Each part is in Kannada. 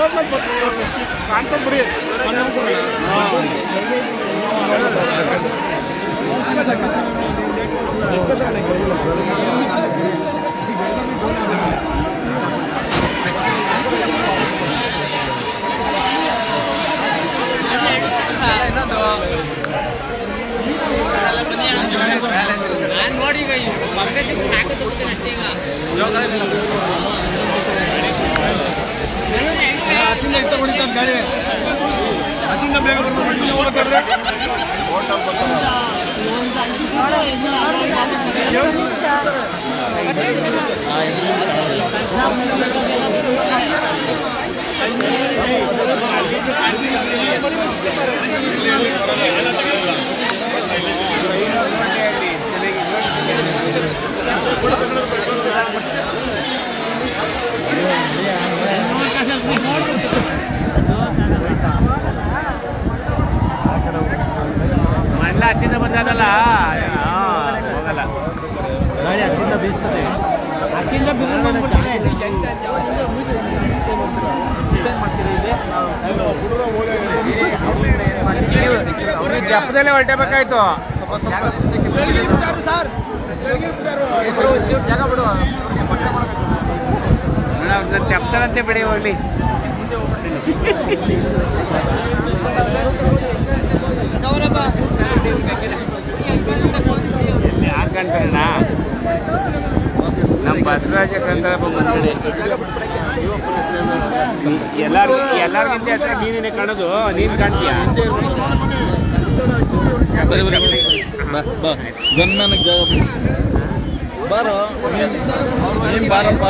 ಹೋದ್ಮೇಲೆ ಬರ್ತೀವಿ ಕಾಣ್ಕೊಂಡು ಬಿಡಿ ನಾನು ನೋಡಿ ಈಗ ಮಕ್ಕಳ ಹಾಕೋದು ಬಿಡ್ತೀನಿ ಅಷ್ಟೇ ಈಗ ಅತ್ತಿಂದ ಇತ್ತ ಹೊಡಿತಾನೆ ಗಾಡಿ ಅತ್ತಿಂದ ಬೇಗ ಬರ್ಬೇಕು ಅತ್ತಿಂದ ಓಡ್ತಾರೆ ಮಲ್ಲ ಹತ್ತಿಂದ ಬಂದದಲ್ಲ? ಹೋಗಲ್ಲ. ಗಾಡಿ ಅತ್ತಿಂದ ಬೀಸ್ತದೆ. ಹತ್ತಿಂದ ಜಪ್ಪದಲ್ಲೇ ಹೊರಟಬೇಕಾಯ್ತು. ಜಾಗ ಬಿಡು. ತೆಪ್ತಾರಂತೆ ಬಿಡಿ ಹೋಗ್ಲಿ. ಹಾಕಂತಾರಣ ನಮ್ಮ ಬಸವರಾಜ ಕಂತಾರಪ್ಪ ಬಂದ್ಬಿಡಿ ಎಲ್ಲಾರು ಎಲ್ಲರಿಗಿಂತ ಹತ್ರ ನೀನೇ ಕಾಣೋದು. ನೀನ್ ಕಾಣ್ತೀಯ? ಗನ್ನನಿಗೆ ಜಾಗ ಬಾರೋ. ನೀನ್ ಬಾರಪ್ಪ.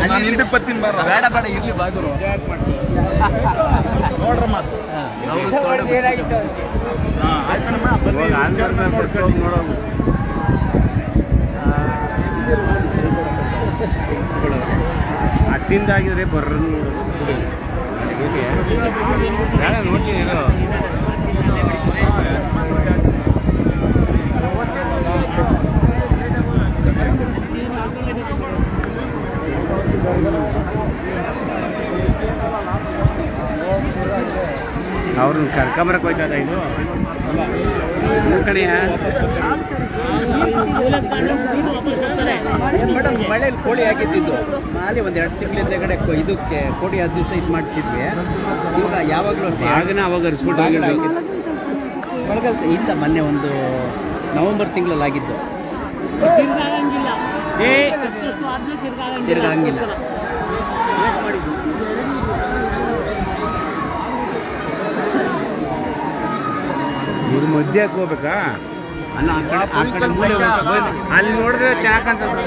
ನಾನು ಹಿಂದಕ್ಕೆ ಬರ್ತೀನಿ ಬಾರ ಬೇಡ ಬೇಡ ಇರ್ಲಿ ಬಾಗುರು ನೋಡ್ರಮ್ಮ ಹತ್ತಿಂದ ಆಗಿದ್ರೆ ಬರ್ರ ನೋಡ್ತೀನಿ ಏನೋ ಕೊಯ್ತದ ಹೋಯ್ತದ ಇದು ಕಣೆಯ ಮೇಡಮ್ ಮಳೆಯಲ್ಲಿ ಕೋಳಿ ಹಾಕಿದ್ದು ನಾಳೆ ಒಂದು ಎರಡು ತಿಂಗಳಿಂದ ಕಡೆ ಇದಕ್ಕೆ ಕೋಡಿ ಹತ್ತು ದಿವಸ ಇದು ಮಾಡಿಸಿದ್ವಿ. ಇವಾಗ ಯಾವಾಗಲೂ ಅಷ್ಟೇ. ಆಗನ ಅವಾಗ ಹರಿಸ್ಬಿಟ್ಟು ಹೋಗಿದ್ದು ಮಳೆಗಾಲ ಇಲ್ಲ ಮೊನ್ನೆ ಒಂದು ನವೆಂಬರ್ ತಿಂಗಳಲ್ಲಿ ಆಗಿದ್ದು ಏ ತಿರ್ಗಾ ಹಂಗಿಲ್ಲ ಇವ್ರ ಮಧ್ಯೆ ಹೋಗ್ಬೇಕಾ ಅಲ್ಲ ಆ ಕಡೆ ಆ ಕಡೆ ಮೂಲೆ ಹೋಗ್ಬೇಕು. ಅಲ್ಲಿ ನೋಡಿದ್ರೆ ಚೆನ್ನಾಗಿ ಕಾಣ್ತದೆ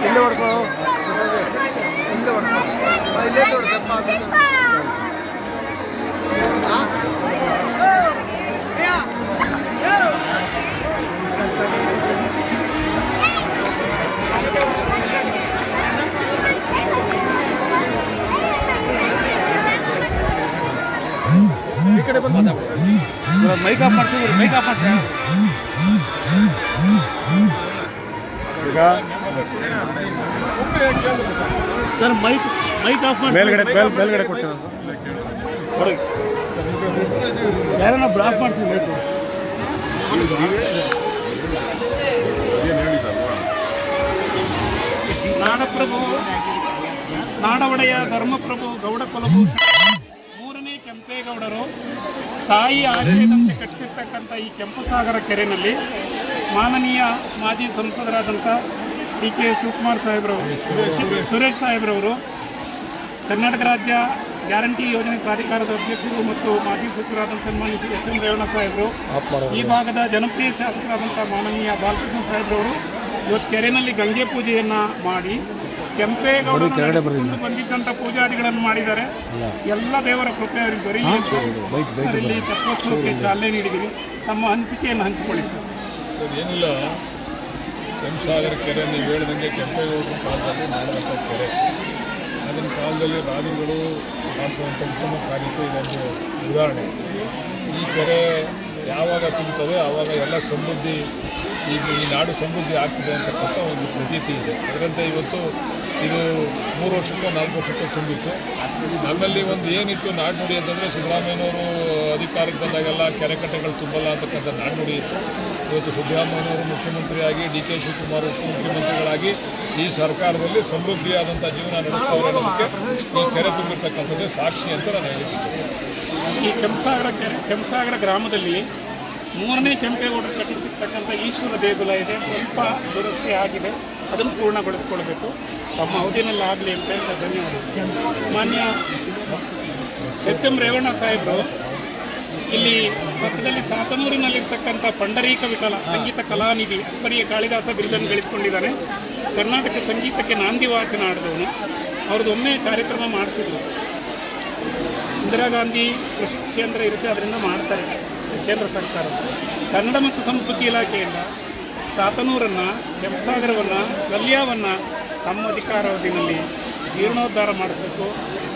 ಇಲ್ಲೇ ಹೊಡ್ಕೋ ಇಲ್ಲೇ ಹೊಡ್ಕೋ ಆ, ಇಲ್ಲೇ ಹೊಡ್ಕೋ ಮೈಕ್ ಆಫ್ ಮಾಡ್ಸಿದ್ರು ಮೈಕ್ ಆಫ್ ಮಾಡ್ಸಿ ಈಗ ಸರ್ ಮೈಕ್ ಮೈಕ್ ಆಫ್ ಮಾಡಿ ಮೇಲ್ಗಡೆ ಮೇಲ್ ಮೇಲ್ಗಡೆ ಕೊಡ್ತೀರಾ ಯಾರನ್ನ ಬ್ಲಾಕ್ ಮಾಡಿಸಿ ಬೇಕು? ನಾಡಪ್ರಭು ನಾಡವಡೆಯ ಧರ್ಮಪ್ರಭು ಗೌಡ ಕೆಂಪೇಗೌಡರು ತಾಯಿ ಆಶಯದಂತೆ ಕಟ್ಟಿರ್ತಕ್ಕಂಥ ಈ ಕೆಂಪು ಸಾಗರ ಕೆರೆಯಲ್ಲಿ ಮಾನನೀಯ ಮಾಜಿ ಸಂಸದರಾದಂಥ ಡಿ ಕೆ ಶಿವಕುಮಾರ್ ಸಾಹೇಬ್ರವರು ಸುರೇಶ್ ಸಾಹೇಬ್ರವರು ಕರ್ನಾಟಕ ರಾಜ್ಯ ಗ್ಯಾರಂಟಿ ಯೋಜನೆ ಪ್ರಾಧಿಕಾರದ ಅಧ್ಯಕ್ಷರು ಮತ್ತು ಮಾಜಿ ಸಚಿವರಾದ ಸನ್ಮಾನ್ಯ ಎಸ್ ಎಂ ರೇವಣ್ಣ ಸಾಹೇಬರು ಈ ಭಾಗದ ಜನಪ್ರಿಯ ಶಾಸಕರಾದಂಥ ಮಾನನೀಯ ಬಾಲಕೃಷ್ಣ ಸಾಹೇಬ್ರವರು ಇವತ್ತು ಕೆರೆಯಲ್ಲಿ ಗಂಗೆ ಪೂಜೆಯನ್ನು ಮಾಡಿ ಕೆಂಪೇಗೌಡರು ಬಂದಿದ್ದಂಥ ಪೂಜಾದಿಗಳನ್ನು ಮಾಡಿದ್ದಾರೆ. ಎಲ್ಲ ದೇವರ ಕೃಪೆ ಅವರಿಗೆ. ದೊರೆಯಲಿ ತತ್ವೋತ್ಸವಕ್ಕೆ ಚಾಲನೆ ನೀಡಿದ್ದೀವಿ. ತಮ್ಮ ಹಂಚಿಕೆಯನ್ನು ಹಂಚಿಕೊಳ್ಳಿ ಸರ್. ಏನಿಲ್ಲ. ಕೆಂಪಸಾಗರ ಕೆರೆ ನೀವು ಹೇಳಿದಂಗೆ ಕೆಂಪೇಗೌಡರ ಕಾಲದಲ್ಲಿ ಮಾಡಿದಂಥ ಕೆರೆ. ಅದನ್ನ ಕಾಲದಲ್ಲಿ ರಾಜರುಗಳು ಮಾಡುವಂಥ ಉತ್ತಮ ಕಾರ್ಯಕ್ಕೆ ಇದೊಂದು ಉದಾಹರಣೆ. ಈ ಕೆರೆ ಯಾವಾಗ ತುಂಬುತ್ತದೆ ಆವಾಗ ಎಲ್ಲ ಸಮೃದ್ಧಿ ಈಗ ಈ ನಾಡು ಸಮೃದ್ಧಿ ಆಗ್ತಿದೆ ಅಂತಕ್ಕಂಥ ಒಂದು ಪ್ರತೀತಿ ಇದೆ. ಅದರಂತೆ ಇವತ್ತು ಇದು ಮೂರು ವರ್ಷಕ್ಕೆ ನಾಲ್ಕು ವರ್ಷಕ್ಕೆ ತುಂಬಿತ್ತು. ನಮ್ಮಲ್ಲಿ ಒಂದು ಏನಿತ್ತು ನಾಡುನುಡಿ ಅಂತಂದರೆ ಸಿದ್ದರಾಮಯ್ಯನವರು ಅಧಿಕಾರಕ್ಕೆ ಬಂದಾಗೆಲ್ಲ ಕೆರೆಕಟ್ಟೆಗಳು ತುಂಬಲ್ಲ ಅಂತಕ್ಕಂಥ ನಾಡುನುಡಿ ಇತ್ತು. ಇವತ್ತು ಸಿದ್ದರಾಮಯ್ಯನವರು ಮುಖ್ಯಮಂತ್ರಿಯಾಗಿ, ಡಿ ಕೆ ಶಿವಕುಮಾರ್ ಉಪಮುಖ್ಯಮಂತ್ರಿಗಳಾಗಿ ಈ ಸರ್ಕಾರದಲ್ಲಿ ಸಮೃದ್ಧಿಯಾದಂಥ ಜೀವನ ಅನ್ನೋದಕ್ಕೆ ಈ ಕೆರೆ ತುಂಬಿರ್ತಕ್ಕಂಥದ್ದೇ ಸಾಕ್ಷಿ ಅಂತ ನಾನು ಹೇಳಿದ್ದೀನಿ ಈ ಕೆಂಪಸಾಗರ ಕೆರೆ, ಕೆಂಪಸಾಗರ ಗ್ರಾಮದಲ್ಲಿ ಮೂರನೇ ಕೆಂಪೇಗೌಡರು ಕಟ್ಟಿಸಿರ್ತಕ್ಕಂಥ ಈಶ್ವರ ದೇಗುಲ ಇದೆ. ಸ್ವಲ್ಪ ದುರಸ್ತಿ ಆಗಿದೆ. ಅದನ್ನು ಪೂರ್ಣಗೊಳಿಸ್ಕೊಳ್ಬೇಕು. ತಮ್ಮ ಅವಧಿನಲ್ಲಿ ಆಗಲಿ ಅಂತ ಹೇಳಿದ ಧನ್ಯವಾದಗಳು ಮಾನ್ಯ ಎಚ್ ಎಂ ರೇವಣ್ಣ ಸಾಹೇಬರು, ಇಲ್ಲಿ ಪಕ್ಕದಲ್ಲಿ ಸಾತನೂರಿನಲ್ಲಿರ್ತಕ್ಕಂಥ ಪಂಡರೀಕ ವಿಠಲ ಸಂಗೀತ ಕಲಾನಿಧಿ ಅಪ್ಪರಿಯ ಕಾಳಿದಾಸ ಬಿರುದನ್ನು ಗಳಿಸಿಕೊಂಡಿದ್ದಾನೆ. ಕರ್ನಾಟಕ ಸಂಗೀತಕ್ಕೆ ನಾಂದಿ ವಾಚನ ಆಡಿದವನು. ಅವ್ರದ್ದು ಒಮ್ಮೆ ಕಾರ್ಯಕ್ರಮ ಮಾಡಿಸಿದ್ರು. ಇಂದಿರಾ ಗಾಂಧಿ ಕೃಷಿ ಕೇಂದ್ರ ಇರುತ್ತೆ, ಅದರಿಂದ ಮಾಡ್ತಾರೆ ಕೇಂದ್ರ ಸರ್ಕಾರ. ಕನ್ನಡ ಮತ್ತು ಸಂಸ್ಕೃತಿ ಇಲಾಖೆಯಿಂದ ಸಾತನೂರನ್ನು, ಕೆಂಪಸಾಗರವನ್ನು, ಕಲ್ಯಾವನ್ನು ತಮ್ಮ ಅಧಿಕಾರಾವಧಿನಲ್ಲಿ ಜೀರ್ಣೋದ್ಧಾರ ಮಾಡಿಸಬೇಕು,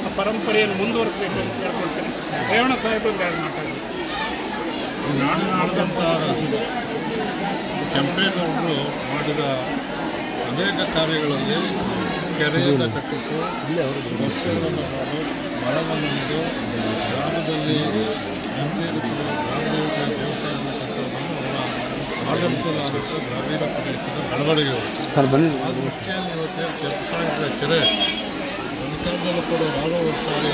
ಆ ಪರಂಪರೆಯನ್ನು ಮುಂದುವರಿಸಬೇಕು ಅಂತ ಕೇಳ್ಕೊಳ್ತೇನೆ. ರೇವಣ ಸಾಹೇಬರು ಎರಡು ಮಾತಾಡಿ. ನಾಡಿನಾಡಿದಂಥ ಕೆಂಪೇಗೌಡರು ಮಾಡಿದ ಅನೇಕ ಕಾರ್ಯಗಳಲ್ಲಿ ಕೆರೆಯನ್ನು ಕಟ್ಟಿಸು ರಸ್ತೆಗಳನ್ನು ಮಾಡು ಮರವನ್ನು ಗ್ರಾಮದಲ್ಲಿ ಗ್ರಾಮದೇವತೆ ಅವರ ಆಡಳಿತದ ಗ್ರಾಮೀಣ ಬೆಳವಣಿಗೆ ಸರ್, ಬನ್ನಿ ಆ ದೃಷ್ಟಿಯಲ್ಲಿ ಇವತ್ತು ಕೆಂಪಸಾಗರ ಕೆರೆ ನನ್ನ ಕಾಲದಲ್ಲೂ ಕೂಡ ನಾಲ್ಕು ವರ್ಷ ಸಾರಿ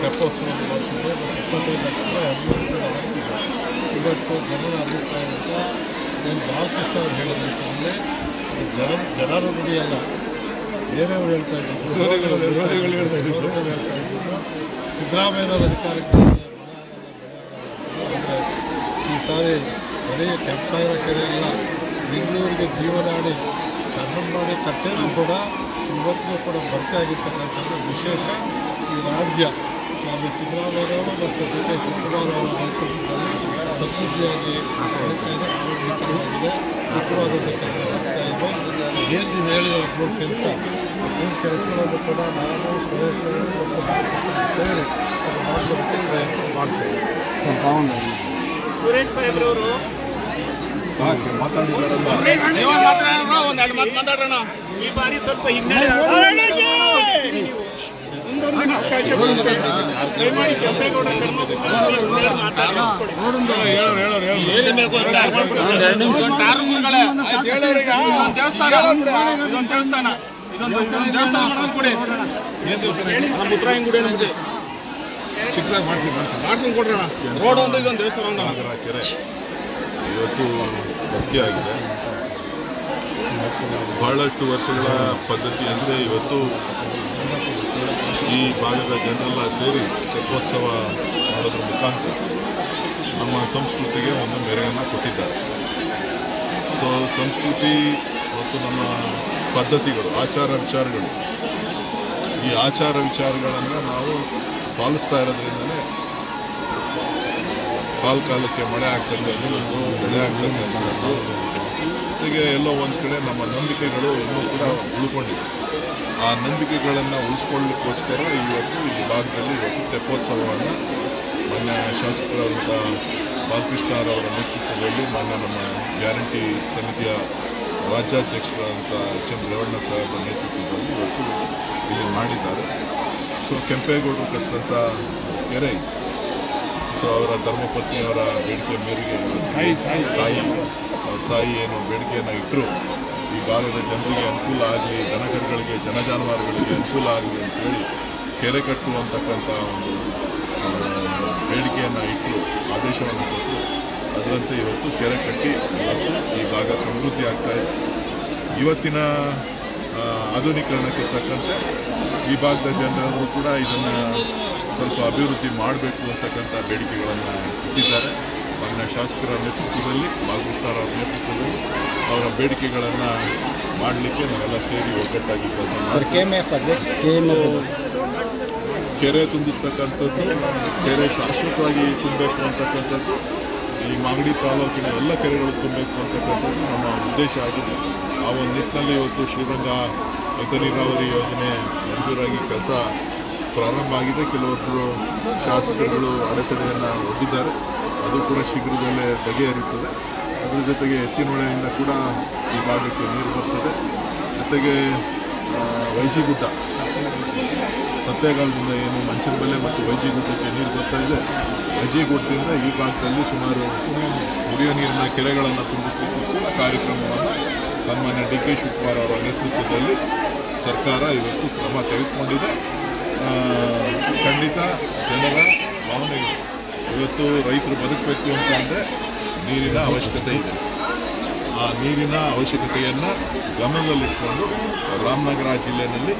ತೆಪ್ಪೋತ್ಸವವನ್ನು ಮಾಡಿಸಿದ್ದೆ ಇಪ್ಪತ್ತೈದು ಲಕ್ಷ ಇವತ್ತು ಜನರ ಅಭಿಪ್ರಾಯ ಅಂತ ಏನು ಬಾಲಕೃಷ್ಣ ಅವರು ಹೇಳಿದ್ರೆ ಜನ ಜನರ ನುಡಿಯಲ್ಲ ಬೇರೆಯವರು ಹೇಳ್ತಾ ಇದ್ದರು ವಿರೋಧಿಗಳು ಹೇಳ್ತಾ ಇದ್ದರು ಅಧಿಕಾರಕ್ಕೆ. ಆದರೆ ಈ ಸಾರಿ ಬರೀ ಕೆಂಪಸಾಗರ ಕೆರೆ ಇಲ್ಲ ಬೆಂಗಳೂರಿಗೆ ಜೀವನಾಡಿ ಕನ್ನಂಬಾಡಿ ಕಟ್ಟೆನೂ ಕೂಡ ಇವತ್ತಿಗೂ ಕೂಡ ಭರ್ತಿ ಆಗಿರ್ತಕ್ಕಂಥದ್ದು ವಿಶೇಷ ಈ ರಾಜ್ಯ. ಸ್ವಾಮಿ ಸಿದ್ದರಾಮಯ್ಯವರು ಮತ್ತು ಡಿ ಕೆ ಶಿವಕುಮಾರ್ ಅವರ ನೇತೃತ್ವದಲ್ಲಿ ಸಮೃದ್ಧಿಯಾಗಿ ಬೆಳೀತಾ ಇದೆ ಆರೋಗ್ಯಕರವಾಗಿದೆ ಆಗ್ತಾ ಇದೆ ಏನು ನೀವು ಹೇಳಿದ ಮೂರು ಕೆಲಸ? ಮೂರು ಕೆಲಸಗಳನ್ನು ಕೂಡ ನಾನು ಸುರೇಶ್ ಸೇರಿ ಮಾಡ್ತೇವೆ ಸುರೇಶ್ ಸಾಹೇಬ್ರವರು ಈ ಬಾರಿ ಸ್ವಲ್ಪ. ದಯಮಾಡಿ ಕೆಂಪೇಗೌಡ ಗುಡಿ ನಮಗೆ ಚಿಕ್ಕದಾಗಿ ಮಾಡಿಸಿ ಮಾಡಿಸಿ ಮಾಡ್ಸ್ಕೊಂಡು ಕೊಡ್ರಣ ರೋಡ್ ಒಂದು ಇದೊಂದು ದೇವಸ್ಥಾನ ಒಂದು ಕೆರೆ ಇವತ್ತು ನಾವು ಬಹಳಷ್ಟು ವರ್ಷಗಳ ಪದ್ಧತಿ ಅಂದರೆ ಇವತ್ತು ಈ ಭಾಗದ ಜನರೆಲ್ಲ ಸೇರಿ ತೆಪ್ಪೋತ್ಸವ ಮಾಡೋದ್ರ ಮುಖಾಂತರ ನಮ್ಮ ಸಂಸ್ಕೃತಿಗೆ ಒಂದು ಮೆರೆಯನ್ನು ಕೊಟ್ಟಿದ್ದಾರೆ. ಸೊ ಸಂಸ್ಕೃತಿ ಮತ್ತು ನಮ್ಮ ಪದ್ಧತಿಗಳು, ಆಚಾರ ವಿಚಾರಗಳು, ಈ ಆಚಾರ ವಿಚಾರಗಳನ್ನು ನಾವು ಪಾಲಿಸ್ತಾ ಇರೋದ್ರಿಂದಲೇ ಕಾಲ ಕಾಲಕ್ಕೆ ಮಳೆ ಒಂದು ಬೆಳೆ ಆಗ್ತಕ್ಕಂಥದ್ದು ಹೀಗೆ ಎಲ್ಲೋ ಒಂದು ಕಡೆ ನಮ್ಮ ನಂಬಿಕೆಗಳು ಇನ್ನೂ ಕೂಡ ಉಳ್ಕೊಂಡಿದೆ ಆ ನಂಬಿಕೆಗಳನ್ನು ಉಳಿಸ್ಕೊಳ್ಳಿಕ್ಕೋಸ್ಕರ ಇವತ್ತು ಈ ಭಾಗದಲ್ಲಿ ಇವತ್ತು ತೆಪ್ಪೋತ್ಸವವನ್ನು ಮೊನ್ನೆ ಶಾಸಕರಾದಂಥ ಬಾಲಕೃಷ್ಣರವರ ನೇತೃತ್ವದಲ್ಲಿ ಮಾನ್ಯ ನಮ್ಮ ಗ್ಯಾರಂಟಿ ಸಮಿತಿಯ ರಾಜ್ಯಾಧ್ಯಕ್ಷರಾದಂಥ ಎಚ್ ಎಂ ರೇವಣ್ಣ ಸಾಹೇಬರ ನೇತೃತ್ವದಲ್ಲಿ ಇವತ್ತು ಇಲ್ಲಿ ಮಾಡಿದ್ದಾರೆ. ಸೊ ಕೆಂಪೇಗೌಡರು ಕಟ್ಟಿದಂಥ ಕೆರೆ. ಸೊ ಅವರ ಧರ್ಮಪತ್ನಿಯವರ ಬೇಡಿಕೆ ಮೇರೆಗೆ ತಾಯಿ ತಾಯಿ ಅವ್ರ ತಾಯಿ ಏನು ಬೇಡಿಕೆಯನ್ನು ಇಟ್ಟರು ಈ ಭಾಗದ ಜನರಿಗೆ ಅನುಕೂಲ ಆಗಲಿ ದನಕರುಗಳಿಗೆ ಜನಜಾನುವಾರುಗಳಿಗೆ ಅನುಕೂಲ ಆಗಲಿ ಅಂತೇಳಿ ಕೆರೆ ಕಟ್ಟುವಂತಕ್ಕಂಥ ಒಂದು ಬೇಡಿಕೆಯನ್ನು ಇಟ್ಟು ಆದೇಶವನ್ನು ಕೊಟ್ಟು ಅದರಂತೆ ಇವತ್ತು ಕೆರೆ ಕಟ್ಟಿ ಇವತ್ತು ಈ ಭಾಗ ಸಮೃದ್ಧಿ ಆಗ್ತಾ ಇದೆ. ಇವತ್ತಿನ ಆಧುನೀಕರಣಕ್ಕೆ ತಕ್ಕಂತೆ ಈ ಭಾಗದ ಜನರು ಕೂಡ ಇದನ್ನು ಸ್ವಲ್ಪ ಅಭಿವೃದ್ಧಿ ಮಾಡಬೇಕು ಅಂತಕ್ಕಂಥ ಬೇಡಿಕೆಗಳನ್ನು ಇಟ್ಟಿದ್ದಾರೆ. ಮಾನ್ಯ ಶಾಸಕರ ನೇತೃತ್ವದಲ್ಲಿ ಬಾಲಕೃಷ್ಣರವರ ನೇತೃತ್ವದಲ್ಲಿ ಅವರ ಬೇಡಿಕೆಗಳನ್ನು ಮಾಡಲಿಕ್ಕೆ ನಾವೆಲ್ಲ ಸೇರಿ ಒಗ್ಗಟ್ಟಾಗಿ ಕೆಲಸ ಮಾಡ್ತೀವಿ. ಕೆರೆ ತುಂಬಿಸ್ತಕ್ಕಂಥದ್ದು ಕೆರೆ ಶಾಶ್ವತವಾಗಿ ತುಂಬಬೇಕು ಅಂತಕ್ಕಂಥದ್ದು ಈ ಮಾಗಡಿ ತಾಲೂಕಿನ ಎಲ್ಲ ಕೆರೆಗಳು ತುಂಬಬೇಕು ಅಂತಕ್ಕಂಥದ್ದು ನಮ್ಮ ಉದ್ದೇಶ ಆಗಿದೆ. ಆ ಒಂದು ನಿಟ್ಟಿನಲ್ಲಿ ಇವತ್ತು ಶ್ರೀರಂಗ ರೈತ ನೀರಾವರಿ ಯೋಜನೆ ಮಂಜೂರಾಗಿ ಕೆಲಸ ಪ್ರಾರಂಭ ಆಗಿದೆ. ಕೆಲವೊಬ್ಬರು ಶಾಸಕರುಗಳು ಅಡೆತಡೆಯನ್ನು ಒಡ್ಡಿದ್ದಾರೆ ಅದು ಕೂಡ ಶೀಘ್ರದಲ್ಲೇ ಬಗೆಹರಿಯುತ್ತದೆ. ಅದರ ಜೊತೆಗೆ ಎತ್ತಿನೊಳೆಯಿಂದ ಕೂಡ ಈ ಭಾಗಕ್ಕೆ ನೀರು ಬರ್ತದೆ. ಜೊತೆಗೆ ವೈಜಿಗುಡ್ಡ. ಸತ್ಯಗಾಲದಿಂದ ಏನು ಮಂಚನಬೆಲೆ ಮತ್ತು ವೈಜಿಗುಡ್ಡಕ್ಕೆ ನೀರು ಬರ್ತಾ ಇದೆ. ವೈಜಿಗುಡ್ಡದಿಂದ ಈ ಭಾಗದಲ್ಲಿ ಸುಮಾರು ಕುಡಿಯೋ ನೀರಿನ ಕೆರೆಗಳನ್ನು ತುಂಬಿಸಲಿಕ್ಕೆ ಕೂಡ ಕಾರ್ಯಕ್ರಮವನ್ನು ಸನ್ಮಾನ್ಯ ಡಿ ಕೆ ಶಿವಕುಮಾರ್ ಅವರ ನೇತೃತ್ವದಲ್ಲಿ ಸರ್ಕಾರ ಇವತ್ತು ಕ್ರಮ ತೆಗೆದುಕೊಂಡಿದೆ. ಖಂಡಿತ ಜನರ ಭಾವನೆಗಳು. ಇವತ್ತು ರೈತರು ಬದುಕಬೇಕು ಅಂತ ಅಂದರೆ ನೀರಿನ ಅವಶ್ಯಕತೆ ಇದೆ. ಆ ನೀರಿನ ಅವಶ್ಯಕತೆಯನ್ನು ಗಮನದಲ್ಲಿಟ್ಕೊಂಡು ರಾಮನಗರ ಜಿಲ್ಲೆಯಲ್ಲಿ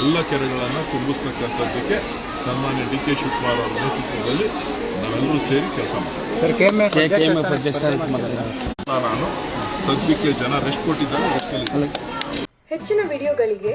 ಎಲ್ಲ ಕೆರೆಗಳನ್ನು ತುಂಬಿಸ್ತಕ್ಕಂಥದ್ದಕ್ಕೆ ಸನ್ಮಾನ್ಯ ಡಿ ಕೆ ಶಿವಕುಮಾರ್ ಅವರ ನೇತೃತ್ವದಲ್ಲಿ ನಾವೆಲ್ಲರೂ ಸೇರಿ ಕೆಲಸ ಮಾಡ್ತೀವಿ. ನಾನು ಸದ್ಯಕ್ಕೆ ಜನ ರೆಸ್ಟ್ ಕೊಟ್ಟಿದ್ದಾರೆ ಹೆಚ್ಚಿನ ವಿಡಿಯೋಗಳಿಗೆ